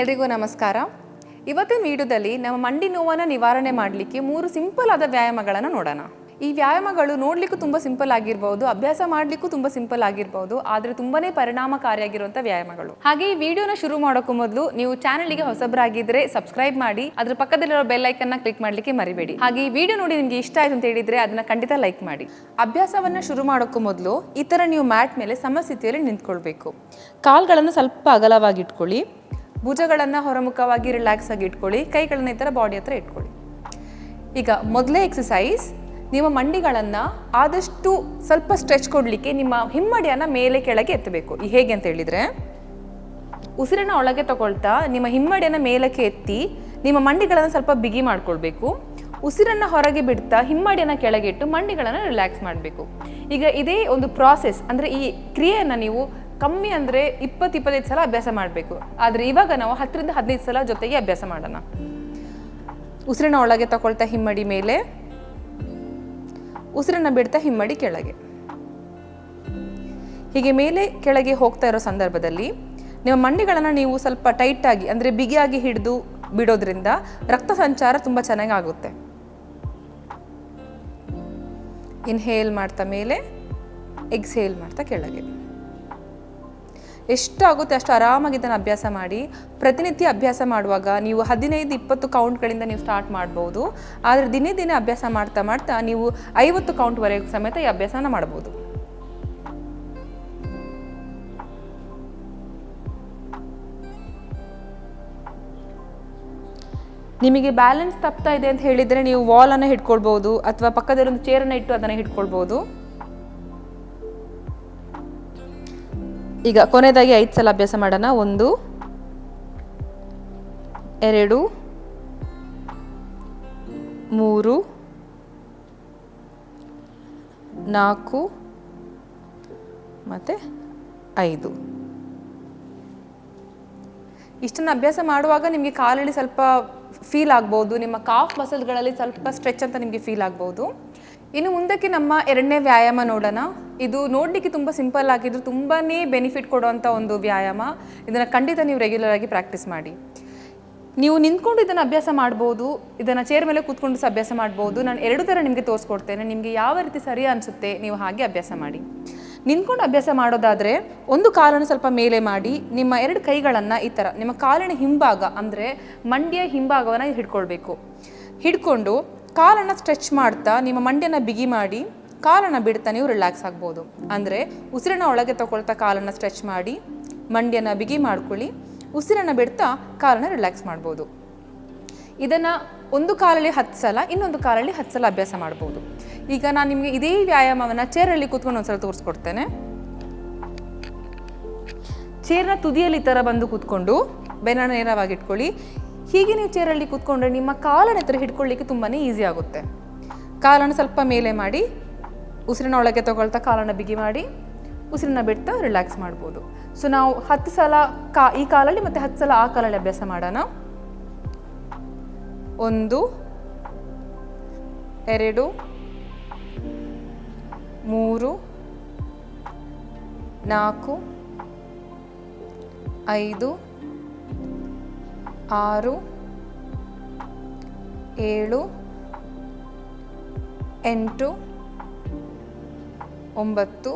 ಎಲ್ರಿಗೂ ನಮಸ್ಕಾರ. ಇವತ್ತಿನ ವಿಡಿಯೋದಲ್ಲಿ ನಮ್ಮ ಮಂಡಿ ನೋವನ್ನು ನಿವಾರಣೆ ಮಾಡಲಿಕ್ಕೆ ಮೂರು ಸಿಂಪಲ್ ಆದ ವ್ಯಾಯಾಮಗಳನ್ನು ನೋಡೋಣ. ಈ ವ್ಯಾಯಾಮಗಳು ನೋಡಲಿಕ್ಕೂ ತುಂಬ ಸಿಂಪಲ್ ಆಗಿರ್ಬೋದು, ಅಭ್ಯಾಸ ಮಾಡಲಿಕ್ಕೂ ತುಂಬ ಸಿಂಪಲ್ ಆಗಿರ್ಬೋದು, ಆದರೆ ತುಂಬಾನೇ ಪರಿಣಾಮಕಾರಿಯಾಗಿರುವಂಥ ವ್ಯಾಯಾಮಗಳು. ಹಾಗೆ ಈ ವಿಡಿಯೋನ ಶುರು ಮಾಡೋಕ್ಕೂ ಮೊದಲು ನೀವು ಚಾನಲ್ಗೆ ಹೊಸಬರಾಗಿದ್ದರೆ ಸಬ್ಸ್ಕ್ರೈಬ್ ಮಾಡಿ, ಅದ್ರ ಪಕ್ಕದಲ್ಲಿರೋ ಬೆಲ್ ಐಕನ್ನ ಕ್ಲಿಕ್ ಮಾಡಲಿಕ್ಕೆ ಮರಿಬೇಡಿ. ಹಾಗೆ ಈ ವಿಡಿಯೋ ನೋಡಿ ನಿಮಗೆ ಇಷ್ಟ ಆಯ್ತು ಅಂತ ಹೇಳಿದ್ರೆ ಅದನ್ನ ಖಂಡಿತ ಲೈಕ್ ಮಾಡಿ. ಅಭ್ಯಾಸವನ್ನ ಶುರು ಮಾಡೋಕ್ಕೂ ಮೊದಲು ಈ ನೀವು ಮ್ಯಾಟ್ ಮೇಲೆ ಸಮಸ್ಥಿತಿಯಲ್ಲಿ ನಿಂತ್ಕೊಳ್ಬೇಕು. ಕಾಲ್ಗಳನ್ನು ಸ್ವಲ್ಪ ಅಗಲವಾಗಿ ಇಟ್ಕೊಳ್ಳಿ ಭುಜಗಳನ್ನು ಹೊರಮುಖವಾಗಿ ರಿಲ್ಯಾಕ್ಸ್ ಆಗಿ ಇಟ್ಕೊಳ್ಳಿ, ಕೈಗಳನ್ನ ಈ ಥರ ಬಾಡಿ ಹತ್ರ ಇಟ್ಕೊಳ್ಳಿ. ಈಗ ಮೊದಲೇ ಎಕ್ಸಸೈಸ್ ನಿಮ್ಮ ಮಂಡಿಗಳನ್ನು ಆದಷ್ಟು ಸ್ವಲ್ಪ ಸ್ಟ್ರೆಚ್ ಕೊಡಲಿಕ್ಕೆ ನಿಮ್ಮ ಹಿಮ್ಮಡಿಯನ್ನು ಮೇಲೆ ಕೆಳಗೆ ಎತ್ತಬೇಕು. ಹೇಗೆ ಅಂತ ಹೇಳಿದರೆ, ಉಸಿರನ್ನ ಒಳಗೆ ತಗೊಳ್ತಾ ನಿಮ್ಮ ಹಿಮ್ಮಡಿಯನ್ನು ಮೇಲಕ್ಕೆ ಎತ್ತಿ ನಿಮ್ಮ ಮಂಡಿಗಳನ್ನು ಸ್ವಲ್ಪ ಬಿಗಿ ಮಾಡ್ಕೊಳ್ಬೇಕು. ಉಸಿರನ್ನು ಹೊರಗೆ ಬಿಡ್ತಾ ಹಿಮ್ಮಡಿಯನ್ನು ಕೆಳಗೆ ಇಟ್ಟು ಮಂಡಿಗಳನ್ನು ರಿಲ್ಯಾಕ್ಸ್ ಮಾಡಬೇಕು. ಈಗ ಇದೇ ಒಂದು ಪ್ರಾಸೆಸ್ ಅಂದರೆ ಈ ಕ್ರಿಯೆಯನ್ನು ನೀವು ಕಮ್ಮಿ ಅಂದರೆ ಇಪ್ಪತ್ತು, ಇಪ್ಪತ್ತೈದು ಸಲ ಅಭ್ಯಾಸ ಮಾಡಬೇಕು. ಆದರೆ ಇವಾಗ ನಾವು ಹತ್ತರಿಂದ ಹದಿನೈದು ಸಲ ಜೊತೆಗೆ ಅಭ್ಯಾಸ ಮಾಡೋಣ. ಉಸಿರಿನ ಒಳಗೆ ತಗೊಳ್ತಾ ಹಿಮ್ಮಡಿ ಮೇಲೆ. ಉಸಿರನ್ನ ಬಿಡ್ತಾ ಹಿಮ್ಮಡಿ ಕೆಳಗೆ. ಹೀಗೆ ಮೇಲೆ ಕೆಳಗೆ ಹೋಗ್ತಾ ಇರೋ ಸಂದರ್ಭದಲ್ಲಿ ನಿಮ್ಮ ಮಂಡಿಗಳನ್ನು ನೀವು ಸ್ವಲ್ಪ ಟೈಟಾಗಿ ಅಂದರೆ ಬಿಗಿಯಾಗಿ ಹಿಡಿದು ಬಿಡೋದ್ರಿಂದ ರಕ್ತ ಸಂಚಾರ ತುಂಬ ಚೆನ್ನಾಗಿ ಆಗುತ್ತೆ ಇನ್ಹೇಲ್ ಮಾಡ್ತಾ ಮೇಲೆ ಎಕ್ಸ್ಹೇಲ್ ಮಾಡ್ತಾ ಕೆಳಗೆ. ಎಷ್ಟಾಗುತ್ತೆ ಅಷ್ಟು ಆರಾಮಾಗಿ ಇದನ್ನು ಅಭ್ಯಾಸ ಮಾಡಿ, ಪ್ರತಿನಿತ್ಯ ಅಭ್ಯಾಸ ಮಾಡುವಾಗ ನೀವು ಹದಿನೈದು, ಇಪ್ಪತ್ತು ಕೌಂಟ್ಗಳಿಂದ ನೀವು ಸ್ಟಾರ್ಟ್ ಮಾಡ್ಬೋದು. ಆದರೆ ದಿನೇ ದಿನೇ ಅಭ್ಯಾಸ ಮಾಡ್ತಾ ಮಾಡ್ತಾ ನೀವು ಐವತ್ತು ಕೌಂಟ್ವರೆಗೂ ಸಮೇತ ಈ ಅಭ್ಯಾಸನ ಮಾಡ್ಬೋದು. ನಿಮಗೆ ಬ್ಯಾಲೆನ್ಸ್ ತಪ್ತಾ ಇದೆ ಅಂತ ಹೇಳಿದರೆ ನೀವು ವಾಲನ್ನು ಹಿಡ್ಕೊಳ್ಬೋದು, ಅಥವಾ ಪಕ್ಕದಲ್ಲಿ ಒಂದು ಚೇರನ್ನು ಇಟ್ಟು ಅದನ್ನು ಹಿಡ್ಕೊಳ್ಬೋದು. ಈಗ ಕೊನೆಯದಾಗಿ ಐದು ಸಲ ಅಭ್ಯಾಸ ಮಾಡೋಣ. ಒಂದು, ಎರಡು, ಮೂರು, ನಾಲ್ಕು, ಮತ್ತು ಐದು. ಇಷ್ಟನ್ನು ಅಭ್ಯಾಸ ಮಾಡುವಾಗ ನಿಮಗೆ ಕಾಲಲ್ಲಿ ಸ್ವಲ್ಪ ಫೀಲ್ ಆಗ್ಬೋದು, ನಿಮ್ಮ ಕಾಫ್ ಮಸಲ್ಗಳಲ್ಲಿ ಸ್ವಲ್ಪ ಸ್ಟ್ರೆಚ್ ಅಂತ ನಿಮಗೆ ಫೀಲ್ ಆಗ್ಬೋದು. ಇನ್ನು ಮುಂದಕ್ಕೆ ನಮ್ಮ ಎರಡನೇ ವ್ಯಾಯಾಮ ನೋಡೋಣ. ಇದು ನೋಡಲಿಕ್ಕೆ ತುಂಬ ಸಿಂಪಲ್ ಆಗಿದ್ರು ತುಂಬಾ ಬೆನಿಫಿಟ್ ಕೊಡುವಂಥ ಒಂದು ವ್ಯಾಯಾಮ. ಇದನ್ನು ಖಂಡಿತ ನೀವು ರೆಗ್ಯುಲರ್ ಆಗಿ ಪ್ರಾಕ್ಟೀಸ್ ಮಾಡಿ. ನೀವು ನಿಂತ್ಕೊಂಡು ಇದನ್ನು ಅಭ್ಯಾಸ ಮಾಡ್ಬೋದು, ಇದನ್ನು ಚೇರ್ ಮೇಲೆ ಕೂತ್ಕೊಂಡು ಸಹ ಅಭ್ಯಾಸ ಮಾಡ್ಬೋದು. ನಾನು ಎರಡು ಥರ ನಿಮಗೆ ತೋರಿಸ್ಕೊಡ್ತೇನೆ. ನಿಮಗೆ ಯಾವ ರೀತಿ ಸರಿ ಅನಿಸುತ್ತೆ ನೀವು ಹಾಗೆ ಅಭ್ಯಾಸ ಮಾಡಿ. ನಿಂತ್ಕೊಂಡು ಅಭ್ಯಾಸ ಮಾಡೋದಾದರೆ ಒಂದು ಕಾಲನ್ನು ಸ್ವಲ್ಪ ಮೇಲೆ ಮಾಡಿ, ನಿಮ್ಮ ಎರಡು ಕೈಗಳನ್ನು ಈ ಥರ, ನಿಮ್ಮ ಕಾಲಿನ ಹಿಂಭಾಗ ಅಂದರೆ ಮಂಡಿಯ ಹಿಂಭಾಗವನ್ನು ಹಿಡ್ಕೊಳ್ಬೇಕು. ಹಿಡ್ಕೊಂಡು ಕಾಲನ್ನು ಸ್ಟ್ರೆಚ್ ಮಾಡ್ತಾ ನಿಮ್ಮ ಮಂಡ್ಯನ ಬಿಗಿ ಮಾಡಿ ಕಾಲನ್ನು ಬಿಡ್ತಾ ನೀವು ರಿಲ್ಯಾಕ್ಸ್ ಆಗ್ಬೋದು. ಅಂದರೆ ಉಸಿರನ್ನ ಒಳಗೆ ತಗೊಳ್ತಾ ಕಾಲನ್ನು ಸ್ಟ್ರೆಚ್ ಮಾಡಿ, ಮಂಡ್ಯನ ಬಿಗಿ ಮಾಡ್ಕೊಳ್ಳಿ, ಉಸಿರನ್ನು ಬಿಡ್ತಾ ಕಾಲನ್ನು ರಿಲ್ಯಾಕ್ಸ್ ಮಾಡ್ಬೋದು. ಇದನ್ನು ಒಂದು ಕಾಲಲ್ಲಿ ಹತ್ತು ಸಲ, ಇನ್ನೊಂದು ಕಾಲಲ್ಲಿ ಹತ್ತು ಸಲ ಅಭ್ಯಾಸ ಮಾಡ್ಬೋದು. ಈಗ ನಾನು ನಿಮಗೆ ಇದೇ ವ್ಯಾಯಾಮವನ್ನು ಚೇರಲ್ಲಿ ಕೂತ್ಕೊಂಡು ಒಂದ್ಸಲ ತೋರಿಸ್ಕೊಡ್ತೇನೆ. ಚೇರ್ನ ತುದಿಯಲ್ಲಿ ಈ ಥರ ಬಂದು ಕೂತ್ಕೊಂಡು ಬೆನ್ನ ನೇರವಾಗಿ ಇಟ್ಕೊಳ್ಳಿ. ಹೀಗೆ ನೀವು ಚೇರಲ್ಲಿ ಕೂತ್ಕೊಂಡ್ರೆ ನಿಮ್ಮ ಕಾಲನ್ನ ಹತ್ರ ಹಿಡ್ಕೊಳ್ಳಿಕ್ಕೆ ತುಂಬಾ ಈಸಿ ಆಗುತ್ತೆ. ಕಾಲನ್ನು ಸ್ವಲ್ಪ ಮೇಲೆ ಮಾಡಿ, ಉಸಿರಿನ ಒಳಗೆ ತಗೊಳ್ತಾ ಕಾಲನ್ನು ಬಿಗಿ ಮಾಡಿ ಉಸಿರನ್ನ ಬಿಡ್ತಾ ರಿಲ್ಯಾಕ್ಸ್ ಮಾಡ್ಬೋದು. ಸೊ ನಾವು ಹತ್ತು ಸಲ ಕಾ, ಈ ಕಾಲಲ್ಲಿ ಮತ್ತೆ ಹತ್ತು ಸಲ ಆ ಕಾಲಲ್ಲಿ ಅಭ್ಯಾಸ ಮಾಡೋಣ. ಒಂದು, ಎರಡು, ಮೂರು, ನಾಲ್ಕು, ಐದು ಆರು, ಏಳು, ಎಂಟು, ಒಂಬತ್ತು,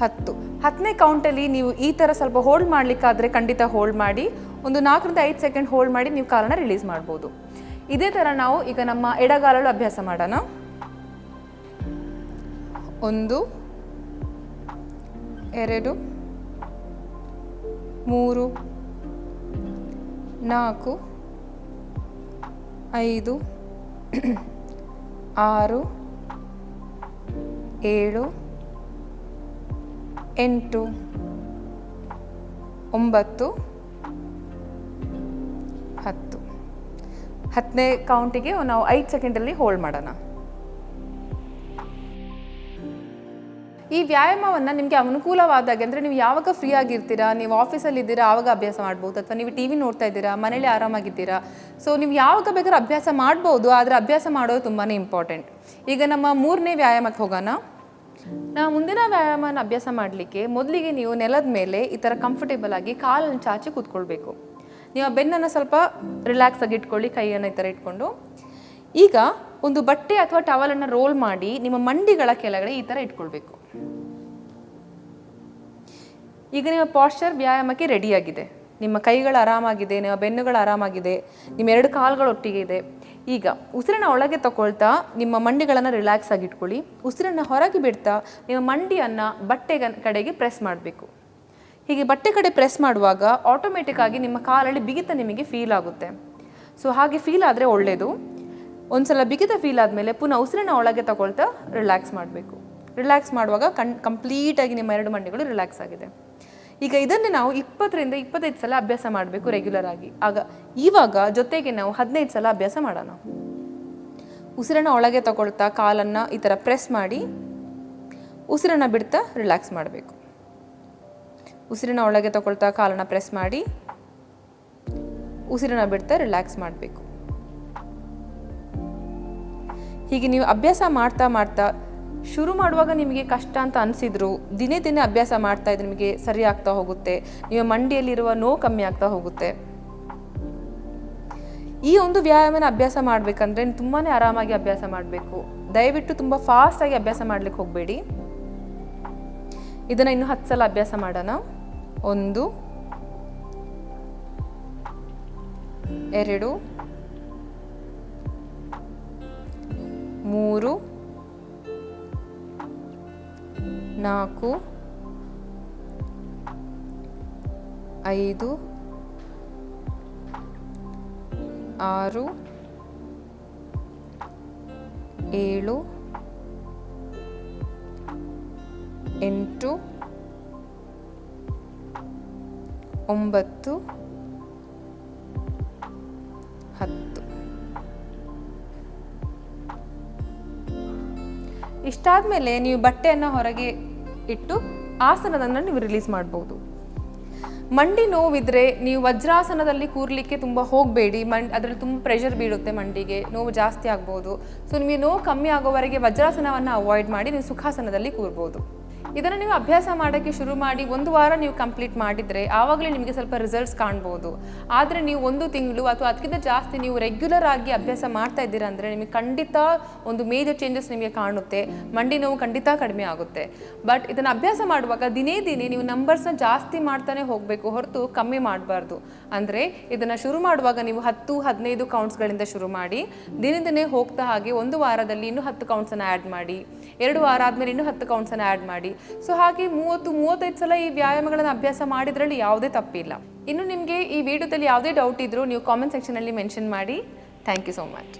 ಹತ್ತು. ಹತ್ತನೇ ಕೌಂಟಲ್ಲಿ ನೀವು ಈ ಥರ ಸ್ವಲ್ಪ ಹೋಲ್ಡ್ ಮಾಡಲಿಕ್ಕಾದರೆ ಖಂಡಿತ ಹೋಲ್ಡ್ ಮಾಡಿ, ಒಂದು ನಾಲ್ಕರಿಂದ ಐದು ಸೆಕೆಂಡ್ ಹೋಲ್ಡ್ ಮಾಡಿ ನೀವು ಕಾಲನ್ನ ರಿಲೀಸ್ ಮಾಡ್ಬೋದು. ಇದೇ ಥರ ನಾವು ಈಗ ನಮ್ಮ ಎಡಗಾಲಲ್ಲೂ ಅಭ್ಯಾಸ ಮಾಡೋಣ. ಒಂದು, ಎರಡು, ಮೂರು ನಾಲ್ಕು ಐದು ಆರು ಏಳು ಎಂಟು ಒಂಬತ್ತು ಹತ್ತು. ಹತ್ತನೇ ಕೌಂಟಿಗೆ ನಾವು ಐದು ಸೆಕೆಂಡಲ್ಲಿ ಹೋಲ್ಡ್ ಮಾಡೋಣ. ಈ ವ್ಯಾಯಾಮವನ್ನು ನಿಮಗೆ ಅನುಕೂಲವಾದಾಗ ಅಂದರೆ ನೀವು ಯಾವಾಗ ಫ್ರೀ ಆಗಿರ್ತೀರಾ? ನೀವು ಆಫೀಸಲ್ಲಿ ಇದ್ದೀರಾ, ಆವಾಗ ಅಭ್ಯಾಸ ಮಾಡ್ಬೋದು. ಅಥವಾ ನೀವು ಟಿ ವಿ ನೋಡ್ತಾ ಇದ್ದೀರಾ, ಮನೇಲಿ ಆರಾಮಾಗಿದ್ದೀರಾ? ಸೊ ನೀವು ಯಾವಾಗ ಬೇಕಾದ್ರೂ ಅಭ್ಯಾಸ ಮಾಡ್ಬೋದು, ಆದರೆ ಅಭ್ಯಾಸ ಮಾಡೋದು ತುಂಬಾ ಇಂಪಾರ್ಟೆಂಟ್ ಈಗ ನಮ್ಮ ಮೂರನೇ ವ್ಯಾಯಾಮಕ್ಕೆ ಹೋಗೋಣ. ನಾವು ಮುಂದಿನ ವ್ಯಾಯಾಮನ ಅಭ್ಯಾಸ ಮಾಡಲಿಕ್ಕೆ ಮೊದಲಿಗೆ ನೀವು ನೆಲದ ಮೇಲೆ ಈ ಥರ ಕಂಫರ್ಟೇಬಲ್ ಆಗಿ ಕಾಲನ್ನು ಚಾಚಿ ಕೂತ್ಕೊಳ್ಬೇಕು. ನೀವು ಬೆನ್ನನ್ನು ಸ್ವಲ್ಪ ರಿಲ್ಯಾಕ್ಸ್ ಆಗಿ ಇಟ್ಕೊಳ್ಳಿ, ಕೈಯನ್ನು ಈ ಥರ ಇಟ್ಕೊಂಡು. ಈಗ ಒಂದು ಬಟ್ಟೆ ಅಥವಾ ಟವಲನ್ನು ರೋಲ್ ಮಾಡಿ ನಿಮ್ಮ ಮಂಡಿಗಳ ಕೆಳಗಡೆ ಈ ಥರ ಇಟ್ಕೊಳ್ಬೇಕು. ಈಗ ನಿಮ್ಮ ಪಾಶ್ಚರ್ ವ್ಯಾಯಾಮಕ್ಕೆ ರೆಡಿಯಾಗಿದೆ ನಿಮ್ಮ ಕೈಗಳು ಆರಾಮಾಗಿದೆ, ನಿಮ್ಮ ಬೆನ್ನುಗಳು ಆರಾಮಾಗಿದೆ, ನಿಮ್ಮ ಎರಡು ಕಾಲುಗಳು ಒಟ್ಟಿಗೆ ಇದೆ. ಈಗ ಉಸಿರನ್ನ ಒಳಗೆ ತಗೊಳ್ತಾ ನಿಮ್ಮ ಮಂಡಿಗಳನ್ನು ರಿಲ್ಯಾಕ್ಸ್ ಆಗಿ ಇಟ್ಕೊಳ್ಳಿ. ಉಸಿರನ್ನು ಹೊರಗೆ ಬಿಡ್ತಾ ನಿಮ್ಮ ಮಂಡಿಯನ್ನು ಬಟ್ಟೆ ಕಡೆಗೆ ಪ್ರೆಸ್ ಮಾಡಬೇಕು. ಹೀಗೆ ಬಟ್ಟೆ ಕಡೆ ಪ್ರೆಸ್ ಮಾಡುವಾಗ ಆಟೋಮೆಟಿಕ್ ಆಗಿ ನಿಮ್ಮ ಕಾಲಲ್ಲಿ ಬಿಗಿತ ನಿಮಗೆ ಫೀಲ್ ಆಗುತ್ತೆ. ಸೊ ಹಾಗೆ ಫೀಲ್ ಆದರೆ ಒಳ್ಳೆಯದು ಒಂದ್ಸಲ ಬಿಗಿತ ಫೀಲ್ ಆದಮೇಲೆ ಪುನಃ ಉಸಿರನ್ನ ಒಳಗೆ ತಗೊಳ್ತಾ ರಿಲ್ಯಾಕ್ಸ್ ಮಾಡಬೇಕು. ರಿಲ್ಯಾಕ್ಸ್ ಮಾಡುವಾಗ ಕಣ್ ಕಂಪ್ಲೀಟಾಗಿ ನಿಮ್ಮ ಎರಡು ಮಂಡಿಗಳು ರಿಲ್ಯಾಕ್ಸ್ ಆಗಿದೆ. ಈಗ ಇದನ್ನೇ ನಾವು ಇಪ್ಪತ್ತರಿಂದ ಇಪ್ಪತ್ತೈದು ಸಲ ಅಭ್ಯಾಸ ಮಾಡಬೇಕು ರೆಗ್ಯುಲರ್ ಆಗಿ. ಆಗ ಇವಾಗ ಜೊತೆಗೆ ನಾವು ಹದಿನೈದು ಸಲ ಅಭ್ಯಾಸ ಮಾಡೋಣ. ಉಸಿರನ್ನ ಒಳಗೆ ತಗೊಳ್ತಾ ಕಾಲನ್ನು ಈ ಥರ ಪ್ರೆಸ್ ಮಾಡಿ, ಉಸಿರನ್ನ ಬಿಡ್ತಾ ರಿಲ್ಯಾಕ್ಸ್ ಮಾಡಬೇಕು. ಉಸಿರನ್ನ ಒಳಗೆ ತಗೊಳ್ತಾ ಕಾಲನ್ನು ಪ್ರೆಸ್ ಮಾಡಿ, ಉಸಿರನ್ನ ಬಿಡ್ತಾ ರಿಲ್ಯಾಕ್ಸ್ ಮಾಡಬೇಕು. ಹೀಗೆ ನೀವು ಅಭ್ಯಾಸ ಮಾಡ್ತಾ ಮಾಡ್ತಾ ಶುರು ಮಾಡುವಾಗ ನಿಮಗೆ ಕಷ್ಟ ಅಂತ ಅನಿಸಿದ್ರು, ದಿನೇ ದಿನೇ ಅಭ್ಯಾಸ ಮಾಡ್ತಾ ಇದ್ರೆ ನಿಮಗೆ ಸರಿ ಆಗ್ತಾ ಹೋಗುತ್ತೆ, ನಿಮ್ಮ ಮಂಡಿಯಲ್ಲಿರುವ ನೋವು ಕಮ್ಮಿ ಆಗ್ತಾ ಹೋಗುತ್ತೆ. ಈ ಒಂದು ವ್ಯಾಯಾಮನ ಅಭ್ಯಾಸ ಮಾಡಬೇಕಂದ್ರೆ ತುಂಬಾ ಆರಾಮಾಗಿ ಅಭ್ಯಾಸ ಮಾಡಬೇಕು. ದಯವಿಟ್ಟು ತುಂಬ ಫಾಸ್ಟಾಗಿ ಅಭ್ಯಾಸ ಮಾಡ್ಲಿಕ್ಕೆ ಹೋಗಬೇಡಿ. ಇದನ್ನು ಇನ್ನು ಹತ್ತು ಸಲ ಅಭ್ಯಾಸ ಮಾಡೋಣ. ಒಂದು, ಎರಡು ಮೂರು ನಾಲ್ಕು ಐದು ಆರು ಏಳು ಎಂಟು ಒಂಬತ್ತು ಇಷ್ಟಾದಮೇಲೆ ನೀವು ಬಟ್ಟೆಯನ್ನು ಹೊರಗೆ ಇಟ್ಟು ಆಸನವನ್ನು ನೀವು ರಿಲೀಸ್ ಮಾಡ್ಬೋದು. ಮಂಡಿ ನೋವಿದ್ರೆ ನೀವು ವಜ್ರಾಸನದಲ್ಲಿ ಕೂರಲಿಕ್ಕೆ ತುಂಬ ಹೋಗಬೇಡಿ. ಮಂಡ್ ಅದರಲ್ಲಿ ತುಂಬ ಪ್ರೆಷರ್ ಬೀಳುತ್ತೆ ಮಂಡಿಗೆ. ನೋವು ಜಾಸ್ತಿ ಆಗ್ಬೋದು. ಸೊ ನಿಮಗೆ ನೋವು ಕಮ್ಮಿ ಆಗೋವರೆಗೆ ವಜ್ರಾಸನವನ್ನು ಅವಾಯ್ಡ್ ಮಾಡಿ ನೀವು ಸುಖಾಸನದಲ್ಲಿ ಕೂರ್ಬೋದು. ಇದನ್ನು ನೀವು ಅಭ್ಯಾಸ ಮಾಡೋಕ್ಕೆ ಶುರು ಮಾಡಿ ಒಂದು ವಾರ ನೀವು ಕಂಪ್ಲೀಟ್ ಮಾಡಿದರೆ ಆವಾಗಲೇ ನಿಮಗೆ ಸ್ವಲ್ಪ ರಿಸಲ್ಟ್ಸ್ ಕಾಣ್ಬೋದು. ಆದರೆ ನೀವು ಒಂದು ತಿಂಗಳು ಅಥವಾ ಅದಕ್ಕಿಂತ ಜಾಸ್ತಿ ನೀವು ರೆಗ್ಯುಲರ್ ಆಗಿ ಅಭ್ಯಾಸ ಮಾಡ್ತಾ ಇದ್ದೀರಾ ಅಂದರೆ ನಿಮಗೆ ಖಂಡಿತ ಒಂದು ಮೇಜರ್ ಚೇಂಜಸ್ ನಿಮಗೆ ಕಾಣುತ್ತೆ. ಮಂಡಿ ನೋವು ಖಂಡಿತ ಕಡಿಮೆ ಆಗುತ್ತೆ. ಬಟ್ ಇದನ್ನು ಅಭ್ಯಾಸ ಮಾಡುವಾಗ ದಿನೇ ದಿನೇ ನೀವು ನಂಬರ್ಸ್ನ ಜಾಸ್ತಿ ಮಾಡ್ತಾನೆ ಹೋಗಬೇಕು ಹೊರತು ಕಮ್ಮಿ ಮಾಡಬಾರ್ದು. ಅಂದರೆ ಇದನ್ನು ಶುರು ಮಾಡುವಾಗ ನೀವು ಹತ್ತು, ಹದಿನೈದು ಕೌಂಟ್ಸ್ಗಳಿಂದ ಶುರು ಮಾಡಿ, ದಿನೇ ಹೋಗ್ತಾ ಹಾಗೆ ಒಂದು ವಾರದಲ್ಲಿ ಇನ್ನೂ ಹತ್ತು ಕೌಂಟ್ಸನ್ನು ಆ್ಯಡ್ ಮಾಡಿ, ಎರಡು ವಾರ ಆದಮೇಲೆ ಇನ್ನೂ ಹತ್ತು ಕೌಂಟ್ಸನ್ನು ಆ್ಯಡ್ ಮಾಡಿ. ಸೊ ಹಾಗೆ ಮೂವತ್ತು, ಮೂವತ್ತೈದು ಸಲ ಈ ವ್ಯಾಯಾಮಗಳನ್ನು ಅಭ್ಯಾಸ ಮಾಡಿದ್ರಲ್ಲಿ ಯಾವುದೇ ತಪ್ಪಿಲ್ಲ. ಇನ್ನು ನಿಮಗೆ ಈ ವಿಡಿಯೋದಲ್ಲಿ ಯಾವುದೇ ಡೌಟ್ ಇದ್ದರೂ ನೀವು ಕಾಮೆಂಟ್ ಸೆಕ್ಷನಲ್ಲಿ ಮೆನ್ಷನ್ ಮಾಡಿ. Thank you so much